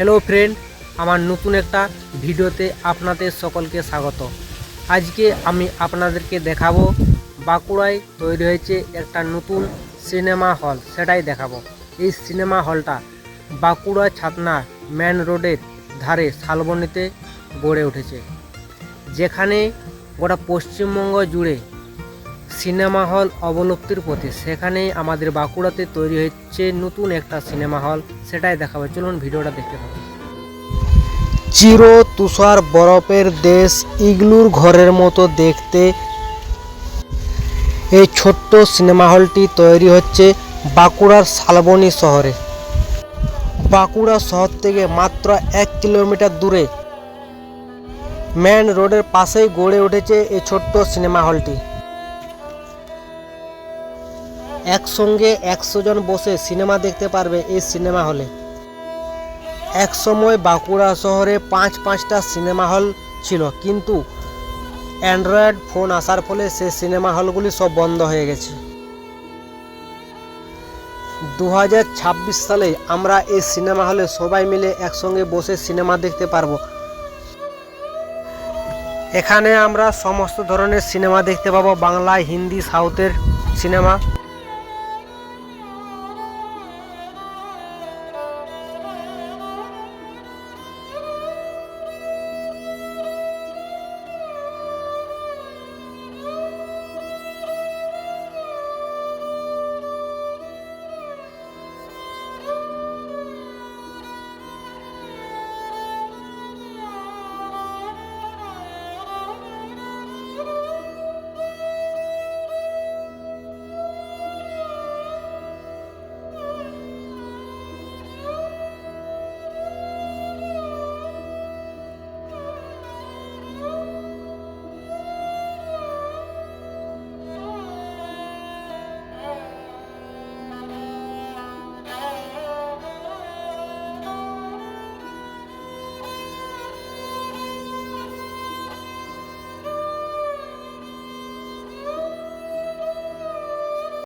Hello friend আমার নতুন একটা ভিডিওতে আপনাদের সকলকে স্বাগত। আজকে আমি আপনাদেরকে দেখাবো বাঁকুড়ায় তৈরি হয়েছে একটা নতুন সিনেমা হল, সেটাই দেখাবো। এই সিনেমা হলটা বাঁকুড়া ছাতনা মেন রোডের ধারে শালবনীতে গড়ে উঠেছে। যেখানে গোটা পশ্চিমবঙ্গ জুড়ে সিনেমা হল অবলুপ্তির পথে। সেখানে আমাদের বাঁকুড়াতে তৈরি হচ্ছে নতুন একটা সিনেমা হল। সেটাই দেখাবে। চলুন ভিডিওটা দেখতে থাকুন। চির তুষার বরফের দেশ ইগলুর ঘরের মতো দেখতে। এই ছোট্ট সিনেমা হলটি তৈরি হচ্ছে বাঁকুড়ার শালবনী শহরে। বাঁকুড়া শহর থেকে মাত্র এক কিলোমিটার দূরে। মেন রোডের পাশেই গড়ে উঠেছে এই ছোট্ট সিনেমা হলটি। একসঙ্গে একশো জন বসে সিনেমা দেখতে পারবে এই সিনেমা হলে। এক সময় বাঁকুড়া শহরে পাঁচ পাঁচটা সিনেমা হল ছিল, কিন্তু অ্যান্ড্রয়েড ফোন আসার ফলে সে সিনেমা হলগুলি সব বন্ধ হয়ে গেছে। দু হাজার ছাব্বিশ সালে আমরা এই সিনেমা হলে সবাই মিলে একসঙ্গে বসে সিনেমা দেখতে পারব। এখানে আমরা সমস্ত ধরনের সিনেমা দেখতে পাবো, বাংলা, হিন্দি, সাউথের সিনেমা।